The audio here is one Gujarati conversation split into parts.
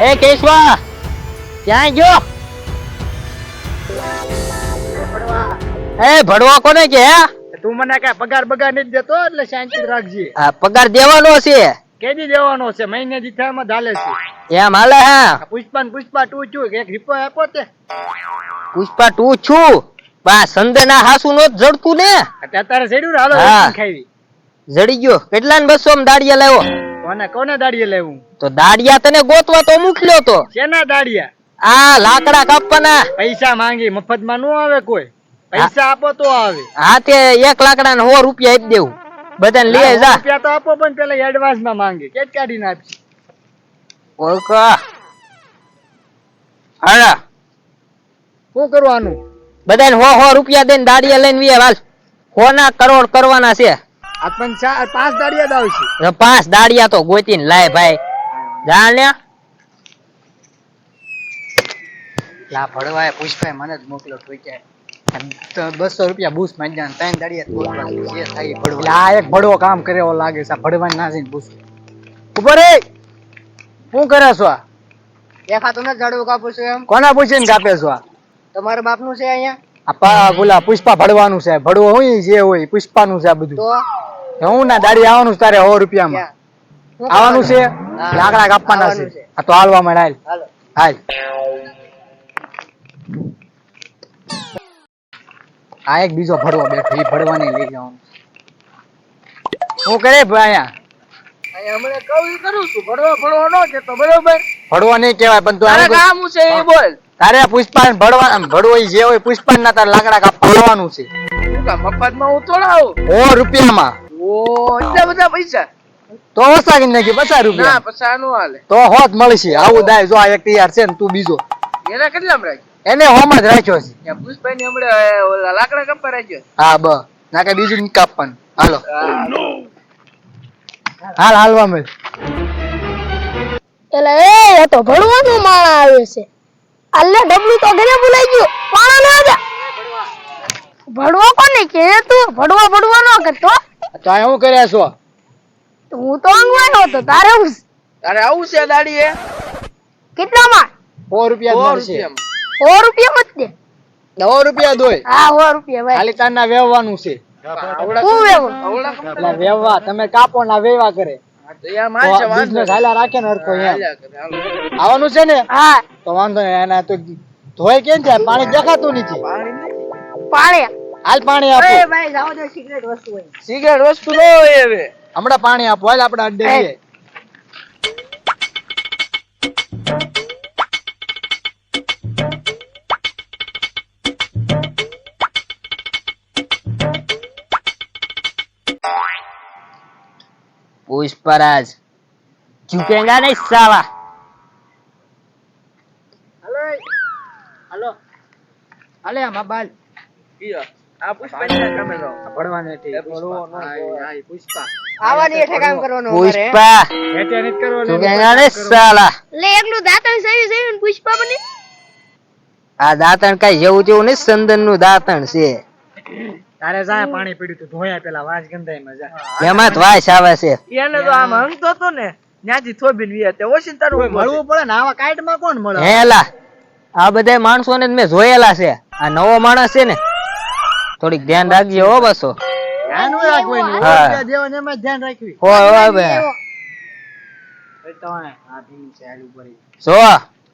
એ કેશવા ક્યાં ગયો? એ ભડવા કોને કે તું મને કઈ પગાર બગાર નથી દેતો એટલે શાંતિ રાખજે. આ પગાર દેવાનો છે. કેદી દેવાનો છે? મહિને દીઠામાં ચાલે છે. એમ હાલે હા? પુષ્પા ને પુષ્પા ટુ છું એક રીપો આપો તે? પુષ્પા ટુ છું? બા સંદેના હાસુ નો જડતું ને? અત્યારે જડ્યું ને? હાલો ખાવી જડી ગયો. કેટલા ને બસો માં દાડિયા લાવ્યો? કોને કોને દાડીએ લેવું? તો દાડિયા તને ગોતવા તો મોકલ્યો તો. શેના દાડિયા? આ લાકડા કાપવાના પૈસા માંગી મફતમાં નો આવે કોઈ? પૈસા આપો તો આવે. હાથે એક લાકડા ને સો રૂપિયા આપી દેવું. બધાને લઈ જા. રૂપિયા તો આપો પણ પેલા એડવાન્સમાં માંગે. કેટ કાઢીને આપશે ઓળખા. હાલા. શું કરવાનું? બધાને સો સો રૂપિયા દઈને દાડિયા લઈને વીએ વાલ સોના કરોડ કરવાના છે. આ પણ ચાર પાંચ દાડિયા જ આવશે. પાંચ દાડિયા તો ગોતીને લાય ભાઈ. જાણ્યા લા ભડવાય પુષ્પાએ મને જ મોકલો ઠોક્યા. બસો રૂપિયા બૂસ માંગ્યા ને ત્રણ દાડિયા જે થાય ભડવો. આ એક ભડવો કામ કરે એવો લાગે છે. આ ના જઈને બૂસ ઉપર એ શું કરે છો આ? દેખાતું નથી ઝાડવું કાપું છું એમ. કોના પૂછીને કાપે છો આ? તમારા બાપનું છે અહીંયા? આ બોલા પુષ્પા ભડવાનું છે. ભડવો હોય જે હોય પુષ્પાનું છે આ બધું. તો હું ના દાડી આવવાનું તારે સો રૂપિયામાં? આવવાનું છે? લાકડા કાપવાના છે. આ તો હાલવા માં હાલ. હાલ. આ એક બીજો ભરવો બેઠો એ ભરવાની લઈ જવાનું હું કરે ભાઈ અહીંયા? અહીંયા હમણાં કહું કરું છું. ભણવા ભણવા નો જતો બરોબર? ભડવો નહીં કહેવાય પણ તું કામ છે એ બોલ. તારે પુષ્પા ને ભડવા આમ જે હોય પુષ્પાન ના તારે લાકડા કાપવાનું છે. શું માં હું થોડા સો રૂપિયામાં. ઓ એટલા બધા પૈસા. તો ઓછા નાખી પચાસ ના પચાસનું હાલે. તો હોત મળશે. આવું દાય જો આ એક તૈયાર છે ને તું બીજો. એના કેટલામાં રાખ્યો? એને હોમાં જ રાખ્યો છે. ત્યાં પુષ્પાઈ ને હમણાં ઓલા લાકડા કપા રાખ્યો. હા બ. ના કે બીજું નહીં કાપવાનું. હાલો. હાલ. હાલવા મેં એટલે એ એ તો ભણવાનું માણા આવે છે. અલ્લે ડબલું તો ઘરે બોલાઈ ગયું. પાણા ના જા ભણવા કોને કે તું? ભણવા ભણવા ન કરતો તો આ શું કર્યા છો? હું તો ઊંઘવાનો હતો તારે હું તારે આવું છે દાડી એ કેટલામાં? 4 રૂપિયા મળશે. 4 રૂપિયા મત દે. સો રૂપિયા દોય હા સો રૂપિયા ભાઈ. ખાલી તારના વેવવાનું છે હું. વેવું એટલે વેવવા તમે કાપો ના વેવા કરે હા. આવવાનું છે ને? હા. તો વાંધો નહીં એના તો ધોય કેમ છે પાણી દેખાતું નથી. પાણી. પાણી હાલ પાણી એ ભાઈ જાવ દે સિગરેટ વસ્તુ હોય. સિગરેટ વસ્તુ નો હોય હવે. હમણાં પાણી આપો. હાલ આપણે અડે એ. જઈએ. પુષ્પરાજ ઝુકેગા નહીં સાલા હાલો. હાલે. આમાં બાલ. ઈયો, આ પુષ્પાઈ કામે જાઓ. ભણવાને થી ભણવો ન પુષ્પા. હોય. હા, હા, પુષ્પા. આવવાની હેઠે કામ કરવાનું પુષ્પા. હેઠે નથી કરવાનું, ઝુકેગા સાલા. લે એકલું દાંતણ સેવી સેવી પુષ્પા બની. આ દાંતણ કઈ જેવું તેવું નહીં સંદનનું દાંતણ છે. તારે જાય પાણી પીડ્યું તું. ધોયા પેલા વાસ ગંધાઈ માં જા એમાં જ વાસ આવે છે. એને તો આમ હંગતો તો ને ત્યાંથી થોભીને વ્યા તે તારું મળવું પડે ને? આવા કાઈટમાં કોણ મળે? હેલા આ બધા માણસો ને મેં જોયેલા છે. આ નવો માણસ છે ને થોડીક ધ્યાન રાખજે હો બસો. ધ્યાન રાખવાનું હા. દેવાને એમાં ધ્યાન રાખવી હે. જો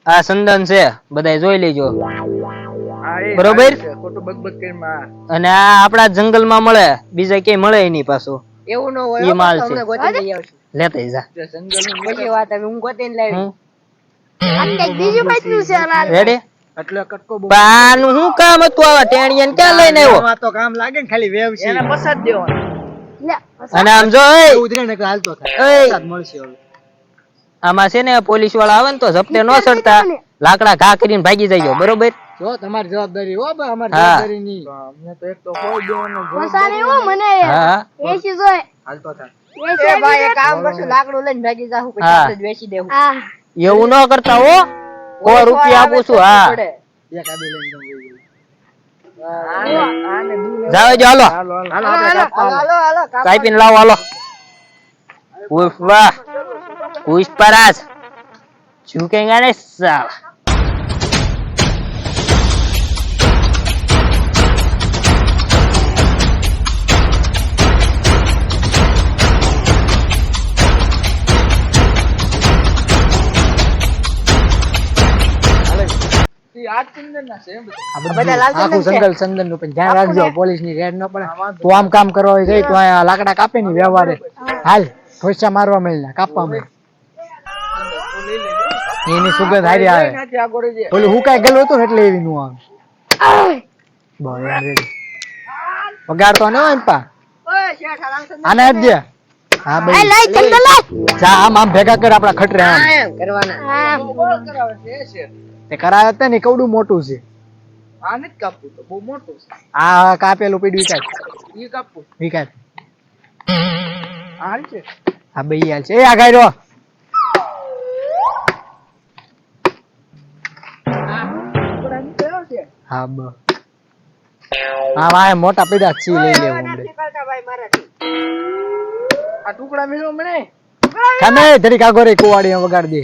આ સંદન છે જોઈ લેજો. બરોબર? અને આ આપણા જંગલમાં મળે બીજા ક્યાંય મળે એની પાછું. એવું ન હોય માલ છે. લેતા જા. જે વાત હવે હું ગોતીને લાવી. આ બીજું બાજુ છે રેડી એટલે કટકો બહુ પાનું શું કામ હતું આવા ટેણીયન ક્યાં લઈને આવ્યો? તો કામ લાગે ને ખાલી વેવ છે. એને પસાદ દેવાનો. અને આમ જો એ ઉધરે ને હાલતો થાય. પસાદ મળશે હવે. આમાં છે ને પોલીસવાળા આવે ને તો ઝપટે ન સડતા. લાકડા ઘા કરીને ભાગી જાય બરોબર? જો તમારી જવાબદારી હો બા અમારી જવાબદારી ની અમને તો એક તો કોઈ દેવાનો. મસાને એવો મને. હા. એસી જોય. હાલતો થાય. એ ભાઈ કામ કરશું લાકડું લઈને ભાગી જાહું પછી જ વેચી દેવું. એવું ન કરતા હો. સો રૂપિયા આપું છું હા. જાવે જો હાલો. કાપીને લાવો હાલો. પુષ્પા પુષ્પરાજ ઝુકેગા ને સાલા આખું જંગલ ચંદનનું પણ ધ્યાન રાખજો પોલીસની રેડ ન પડે. તું આમ કામ કરવા હોય જઈ તો લાકડા કાપે ની વ્યવહારે. હાલ ઠોસા મારવા મળે કાપવા મળે એની સુગંધ હારી આવે. ઓલું હું કઈ ગયેલું હતું એટલે એવી નું આવે. ready. વગાડતો ન હોય ને પા? આને જ દે હા ભાઈ. લઈ ચંદન લઈ જા આમ આમ ભેગા કર આપડા ખટરે આમ. કરવાના. બોલ કરાવે છે એ તે કરાવે તે ને કવડું મોટું છે. આ નથી કાપવું તો બહુ મોટું છે. આ કાપેલું પીડ્યું વિકાય ઈ કાપવું આ છે. હા ભાઈ હાલ છે. એ આ ગાયરો હા બા. હા વાય મોટા પીડા છે લઈ લેવું હમણે. આ ટુકડા મેળો મને. તમે ધરી કાગો રે કુવાડી વગાડ દે.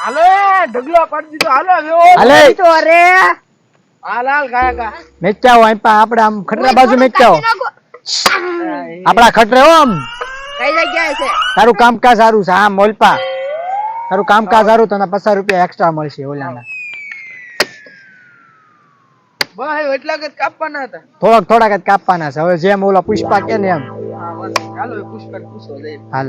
હાલો ઢગલો પાડી દીધો. હાલો હાલે. અરે. હાલ હાલ ગાયા ગા મેચાવો અહીં પા આપણે આમ ખટરા બાજુ મેચાવો આપડા ખટરે હો આમ. કઈ જગ્યાએ છે? તારું કામકાજ સારું છે આમ મોલપા તારું કામકાજ સારું તને પચાસ રૂપિયા એક્સ્ટ્રા મળશે ઓલાના. બસ એટલા જ કાપવાના હતા. થોડાક થોડાક જ કાપવાના છે. હવે જેમ ઓલા પુષ્પા કે ને એમ. હાલો પુષ્કર પૂછો હાલ.